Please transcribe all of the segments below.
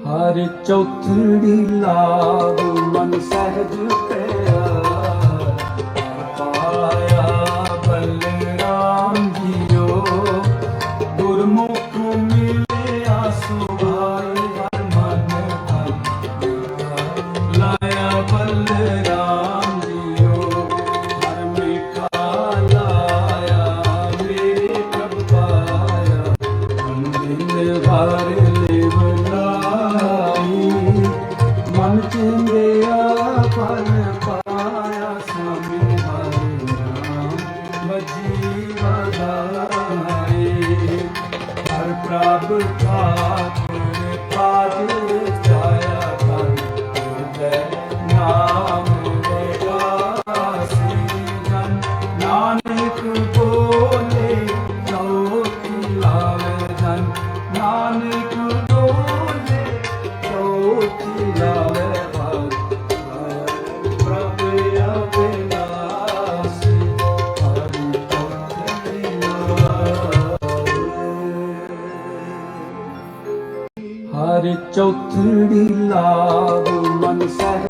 ਹਰ ਚੌਥੜੀ ਲਾਗ ਮਨ ਸਹਿਜ ਪਿਆ ਪਾਇਆ ਬਲਰਾਮ ਜੀਓ, ਗੁਰਮੁਖ ਮਿਲਿਆ ਸੁਭਾਈ ਹਰ ਮਨ ਧਨ ਲਾਇਆ ਬਲਰਾਮ ਜੀਓ, ਹਰ ਮਿਠਾ ਲਾਇਆ, ਮੇਰੇ ਪ੍ਰਭ ਪਾਇਆ। ਦਿਲ ਭਰ ਪ੍ਰਭ ਠਾਕੁਰ ਭਗਤ ਹਰ ਚੌਥੜੀ ਲਾਗ ਮਨ ਸਹਿਜ ਪਿਆ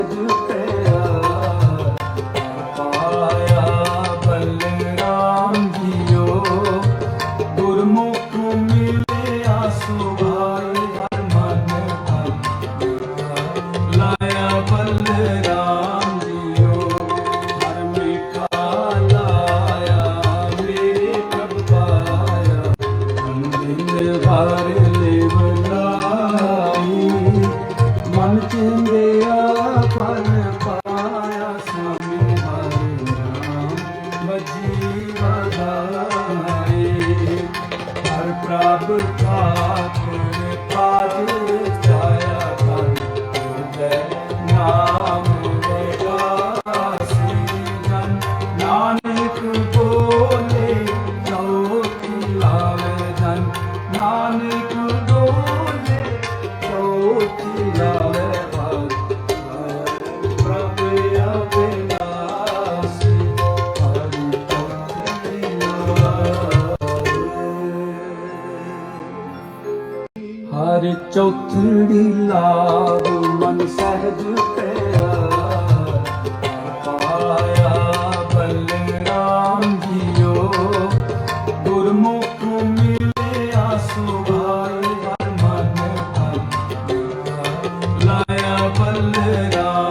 ਵਜੀ ਵਦਾਈ ਹਰ ਪ੍ਰਭ ਠਾਕੁਰ ਪਾਜ ਜਾਇਆ ਕਰ ਹਿਰਦੈ ਨਾਮ ਵਡਾਸੀ ਜਨ ਨਾਨਕ ਬੋਲੇ ਤਉ ਲਾਵੇ ਜਨ ਨਾਨਕ ਬੋਲੇ ਤਉ ਲਾਵੇ ਹਰ ਚੌਥੜੀ ਲਾਗ ਮਨ ਸਹਿਜ ਪਿਆ ਪਾਇਆ ਬਲਰਾਮ ਜੀਓ, ਗੁਰਮੁਖ ਮਿਲਿਆ ਸੁਭਾਈ ਮਨ ਲਾਇਆ ਬਲਰਾਮ